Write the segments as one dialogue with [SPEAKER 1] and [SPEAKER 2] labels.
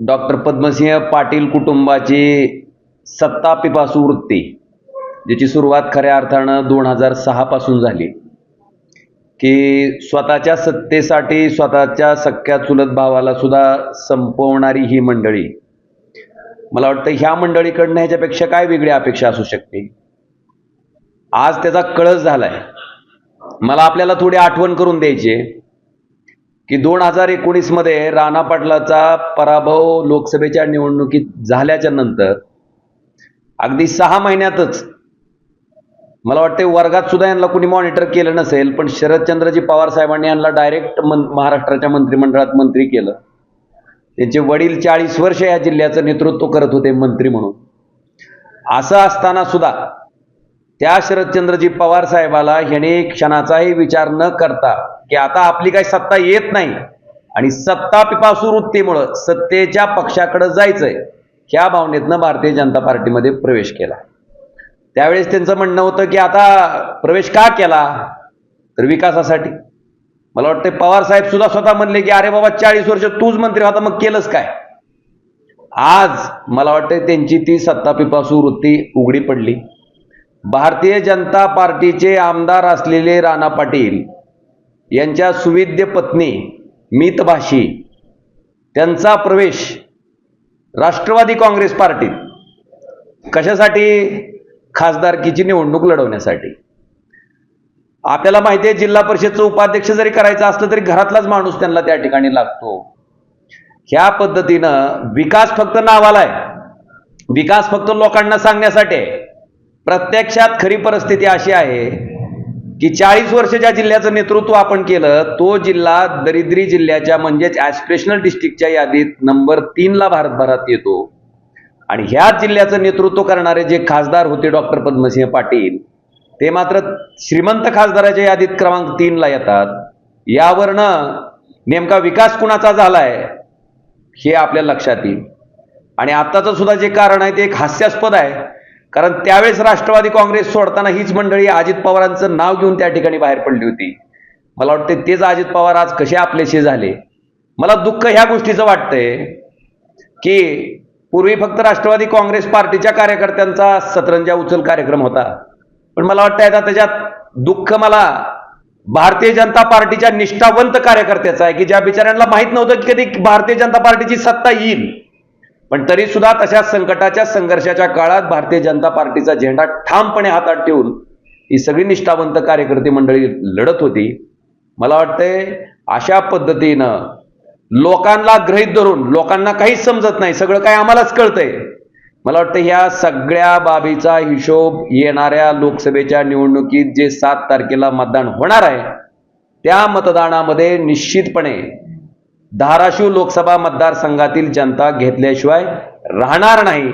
[SPEAKER 1] Doctor Padmasinh Patil कुटुंबाची सत्ता पिपासू वृत्ती ज्याची सुरुवात खऱ्या अर्थानं दोन हजार सहापासून झाली. की स्वतःच्या सत्तेसाठी स्वतःच्या सख्या चुलत भावाला सुद्धा संपवणारी ही मंडळी. मला वाटतं ह्या मंडळीकडनं ह्याच्यापेक्षा काय वेगळी अपेक्षा असू शकते? आज त्याचा कळस झालाय. मला आपल्याला थोडी आठवण करून द्यायची आहे. की दोन हजार एकोणीसमध्ये राणा पाटलाचा पराभव लोकसभेच्या निवडणुकीत झाल्याच्यानंतर अगदी सहा महिन्यातच मला वाटते वर्गात सुद्धा यांना कुणी मॉनिटर केलं नसेल पण शरदचंद्रजी पवार साहेबांनी यांना डायरेक्ट मन महाराष्ट्राच्या मंत्रिमंडळात मंत्री केलं. त्यांचे वडील चाळीस वर्ष या जिल्ह्याचं नेतृत्व करत होते मंत्री म्हणून. असं असताना सुद्धा त्या शरदचंद्रजी पवार साहेबाला ह्याने क्षणाचाही विचार न करता की आता आपली काही सत्ता येत नाही आणि सत्ता पिपासू वृत्तीमुळं सत्तेच्या पक्षाकडे जायचंय ह्या भावनेतनं भारतीय जनता पार्टीमध्ये प्रवेश केला. त्यावेळेस त्यांचं म्हणणं होतं की आता प्रवेश का केला? तर विकासासाठी. मला वाटतं पवार साहेब सुद्धा स्वतः म्हणले की अरे बाबा चाळीस वर्ष तूच मंत्री होता मग केलंच काय? आज मला वाटतं त्यांची ती सत्ता पिपासू वृत्ती उघडी पडली. भारतीय जनता पार्टीचे आमदार असलेले राणा पाटील यांच्या सुविद्य पत्नी मितभाषी त्यांचा प्रवेश राष्ट्रवादी काँग्रेस पार्टीत. कशासाठी? खासदारकीची निवडणूक लढवण्यासाठी. आपल्याला माहिती आहे जिल्हा परिषदचं उपाध्यक्ष जरी करायचं असलं तरी घरातलाच माणूस त्यांना त्या ठिकाणी लागतो. ह्या पद्धतीनं विकास फक्त नावाला आहे. विकास फक्त लोकांना सांगण्यासाठी आहे. प्रत्यक्षात खरी परिस्थिती अशी आहे की चाळीस वर्ष ज्या जिल्ह्याचं नेतृत्व आपण केलं तो जिल्हा दरिद्री जिल्ह्याच्या म्हणजेच ॲस्पिरेशनल डिस्ट्रिक्टच्या यादीत नंबर तीनला भारतभरात येतो. आणि ह्याच जिल्ह्याचं नेतृत्व करणारे जे खासदार होते डॉक्टर पद्मसिंह पाटील ते मात्र श्रीमंत खासदाराच्या यादीत क्रमांक तीनला येतात. यावरनं नेमका विकास कुणाचा झालाय हे आपल्या लक्षात येईल. आणि आत्ताचं सुद्धा जे कारण आहे ते एक हास्यास्पद आहे. कारण त्यावेळेस राष्ट्रवादी काँग्रेस सोडताना हीच मंडळी अजित पवारांचं नाव घेऊन त्या ठिकाणी बाहेर पडली होती. मला वाटते तेच अजित पवार आज कसे आपलेसे झाले. मला दुःख ह्या गोष्टीचं वाटतंय की पूर्वी फक्त राष्ट्रवादी काँग्रेस पार्टीच्या कार्यकर्त्यांचा सतरंजा उचल कार्यक्रम होता. पण मला वाटतं आता त्याच्यात दुःख मला भारतीय जनता पार्टीच्या निष्ठावंत कार्यकर्त्याचं आहे की ज्या बिचाऱ्यांना माहीत नव्हतं की कधी भारतीय जनता पार्टीची सत्ता येईल. पण तरी सुद्धा तशा संकटाच्या संघर्षाच्या काळात भारतीय जनता पार्टीचा झेंडा ठामपणे हातात ठेवून ही सगळी निष्ठावंत कार्यकर्ते मंडळी लढत होती. मला वाटतंय अशा पद्धतीनं लोकांना ग्रहित धरून लोकांना काहीच समजत नाही सगळं काही आम्हालाच कळतंय. मला वाटतं ह्या सगळ्या बाबीचा हिशोब येणाऱ्या लोकसभेच्या निवडणुकीत जे सात तारखेला मतदान होणार आहे त्या मतदानामध्ये निश्चितपणे धाराशिव लोकसभा मतदारसंघातील जनता घेतल्याशिवाय राहणार नाही.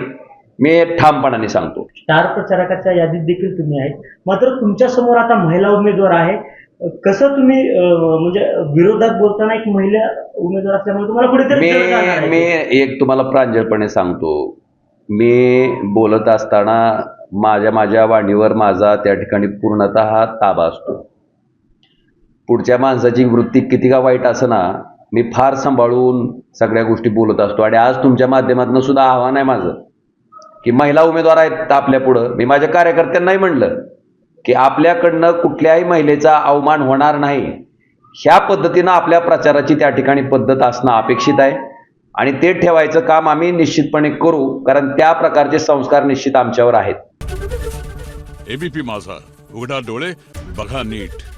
[SPEAKER 1] मी ठामपणाने सांगतो.
[SPEAKER 2] स्टार प्रचारकाच्या यादीत देखील तुम्ही आहेत. मात्र तुमच्यासमोर आता महिला उमेदवार आहे. कसं तुम्ही म्हणजे विरोधात बोलताना एक महिला उमेदवार असल्यामुळे तुम्हाला कुठेतरी
[SPEAKER 1] मी एक तुम्हाला प्रांजळपणे सांगतो. मी बोलत असताना माझ्या माझ्या वाणीवर माझा त्या ठिकाणी पूर्णतः ताबा असतो. पुढच्या माणसाची वृत्ती किती का वाईट ना मी फार सांभाळून सगळ्या गोष्टी बोलत असतो आणि आज तुमच्या माध्यमातून सुद्धा आव्हान आहे माझं. की महिला उमेदवार आहेत आपल्या पुढं. मी माझ्या कार्यकर्त्यांनाही म्हणलं की आपल्याकडनं कुठल्याही महिलेचा अवमान होणार नाही. ह्या पद्धतीनं आपल्या प्रचाराची त्या ठिकाणी पद्धत असणं अपेक्षित आहे. आणि ते ठेवायचं काम आम्ही निश्चितपणे करू कारण त्या प्रकारचे संस्कार निश्चित आमच्यावर आहेत.
[SPEAKER 3] एबीपी माझा. उघडा डोळे बघा नीट.